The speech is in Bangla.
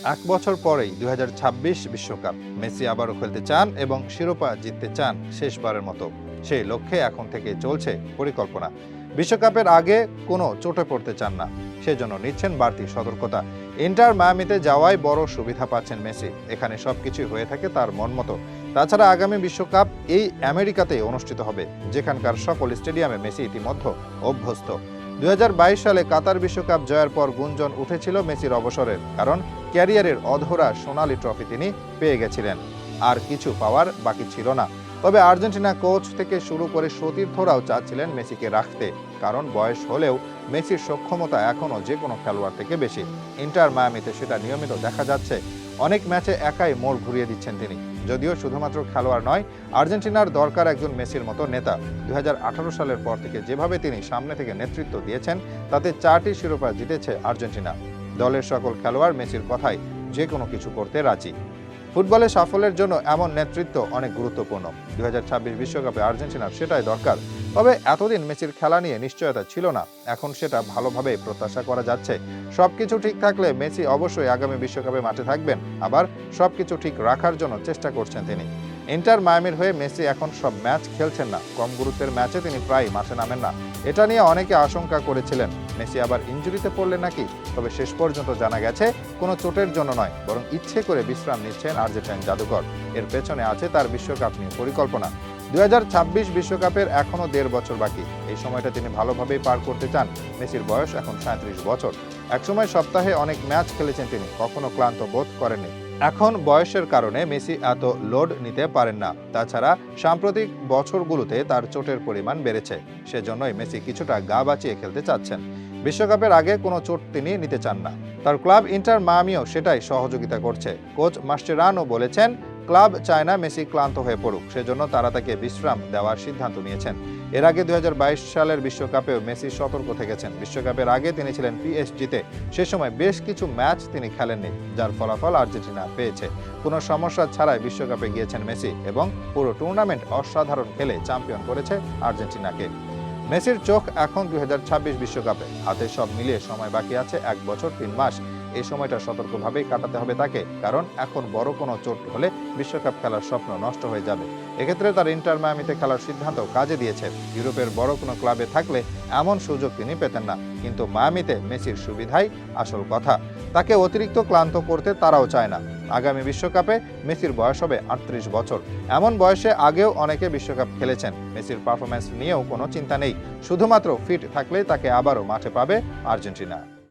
এক বছর পরেই দুই বিশ্বকাপ। মেসি আবারও খেলতে চান এবং শিরোপা জিততে চান শেষবারের মতো। সেই লক্ষ্যে এখন থেকে চলছে পরিকল্পনা। বিশ্বকাপের আগে কোনো চোটে পড়তে চান না। সেজন্য নিচ্ছেন বাড়তি সতর্কতা। ইন্টার মায়ামিতে যাওয়ায় বড় সুবিধা পাচ্ছেন মেসি। এখানে সবকিছুই হয়ে থাকে তার মন মতো। তাছাড়া আগামী বিশ্বকাপ এই আমেরিকাতেই অনুষ্ঠিত হবে, যেখানকার সকল স্টেডিয়ামে মেসি ইতিমধ্যে অভ্যস্ত। দুই হাজার বাইশ সালে কাতার বিশ্বকাপ জয়ের পর গুঞ্জন উঠেছিল মেসির অবসরের কারণ ক্যারিয়ারের অধরা সোনালি ট্রফি তিনি পেয়ে গেছিলেন। আর কিছু পাওয়ার বাকি ছিল না। তবে আর্জেন্টিনা কোচ থেকে শুরু করে সতীর্থরাও চাচ্ছিলেন মেসিকে রাখতে। কারণ বয়স হলেও মেসির সক্ষমতা এখনও যে কোনো খেলোয়াড় থেকে বেশি। ইন্টার মায়ামিতে সেটা নিয়মিত দেখা যাচ্ছে। অনেক ম্যাচে একাই মোড় ঘুরিয়ে দিচ্ছেন তিনি। যদিও শুধুমাত্র খেলোয়াড় নয়, আর্জেন্টিনার দরকার একজন মেসির মতো নেতা। দুই হাজার আঠারো সালের পর থেকে যেভাবে তিনি সামনে থেকে নেতৃত্ব দিয়েছেন, তাতে চারটি শিরোপা জিতেছে আর্জেন্টিনা। দলের সকল খেলোয়াড় মেসির কথায় যে কোনো কিছু করতে রাজি। ফুটবলে সাফল্যের জন্য এমন নেতৃত্ব অনেক গুরুত্বপূর্ণ। দুই বিশ্বকাপে আর্জেন্টিনার সেটাই দরকার। তবে এতদিন মেসির খেলা নিয়ে নিশ্চয়তা ছিল না। এখন সেটা ভালোভাবে প্রত্যাশা করা যাচ্ছে। সবকিছু ঠিক থাকলে মেসি অবশ্যই আগামী বিশ্বকাপে মাঠে থাকবেন। আবার সবকিছু ঠিক রাখার জন্য চেষ্টা করছেন তিনি। ইন্টার মায়ামির হয়ে মেসি এখন সব ম্যাচ খেলছেন না। কম গুরুত্বের ম্যাচে তিনি প্রায় মাঠে নামেন না। এটা নিয়ে অনেকে আশঙ্কা করেছিলেন। মেসি আবার ইঞ্জুরিতে পড়লেন নাকি? তবে শেষ পর্যন্ত জানা গেছে, কোনো চোটের জন্য নয়, বরং ইচ্ছে করে বিশ্রাম নিচ্ছেন আর্জেন্টাইন জাদুঘর। এর পেছনে আছে তার বিশ্বকাপ নিয়ে পরিকল্পনা। দুই বিশ্বকাপের এখনও দেড় বছর বাকি। এই সময়টা তিনি ভালোভাবেই পার করতে চান। মেসির বয়স এখন সাঁত্রিশ বছর। একসময় সপ্তাহে অনেক ম্যাচ খেলেছেন তিনি, কখনো ক্লান্ত বোধ করেননি। এখন বয়সের কারণে মেসি এত লোড নিতে পারেন না। তাছাড়া সাম্প্রতিক বছরগুলোতে তার চোটের পরিমাণ বেড়েছে। সেজন্যই মেসি কিছুটা গা বাঁচিয়ে খেলতে চাচ্ছেন। বিশ্বকাপের আগে কোনো চোট তিনি নিতে চান না। তার ক্লাব ইন্টার মামিও সেটাই সহযোগিতা করছে। কোচ মাস্টেরানো বলেছেন ক্লাব চায় না মেসি ক্লান্ত হয়ে পড়ুক, সেজন্য তারা তাকে বিশ্রাম দেওয়ার সিদ্ধান্ত নিয়েছেন। এর আগে দুই হাজার বাইশ সালের বিশ্বকাপেও মেসি সতর্ক থেকেছেন। বিশ্বকাপের আগে তিনি ছিলেন পিএসজিতে, সে সময় বেশ কিছু ম্যাচ তিনি খেলেননি, যার ফলাফল আর্জেন্টিনা পেয়েছে। কোনো সমস্যা ছাড়াই বিশ্বকাপে গিয়েছেন মেসি এবং পুরো টুর্নামেন্ট অসাধারণ খেলে চ্যাম্পিয়ন করেছে আর্জেন্টিনাকে। মেসির চোখ এখন দুই বিশ্বকাপে, হাতে সব মিলিয়ে সময় বাকি আছে এক বছর তিন মাস। এই সময়টা সতর্কভাবেই কাটাতে হবে তাকে, কারণ এখন বড় কোনো চোট হলে বিশ্বকাপ খেলার স্বপ্ন নষ্ট হয়ে যাবে। এক্ষেত্রে তার ইন্টার মায়ামিতে খেলার সিদ্ধান্ত কাজে দিয়েছে। ইউরোপের বড় কোনো ক্লাবে থাকলে এমন সুযোগ তিনি পেতেন না, কিন্তু মায়ামিতে মেসির সুবিধাই আসল কথা। তাকে অতিরিক্ত ক্লান্ত করতে তারাও চায় না। আগামী বিশ্বকাপে মেসির বয়স হবে আটত্রিশ বছর। এমন বয়সে আগেও অনেকে বিশ্বকাপ খেলেছেন। মেসির পারফরম্যান্স নিয়েও কোনো চিন্তা নেই। শুধুমাত্র ফিট থাকলেই তাকে আবারও মাঠে পাবে আর্জেন্টিনা।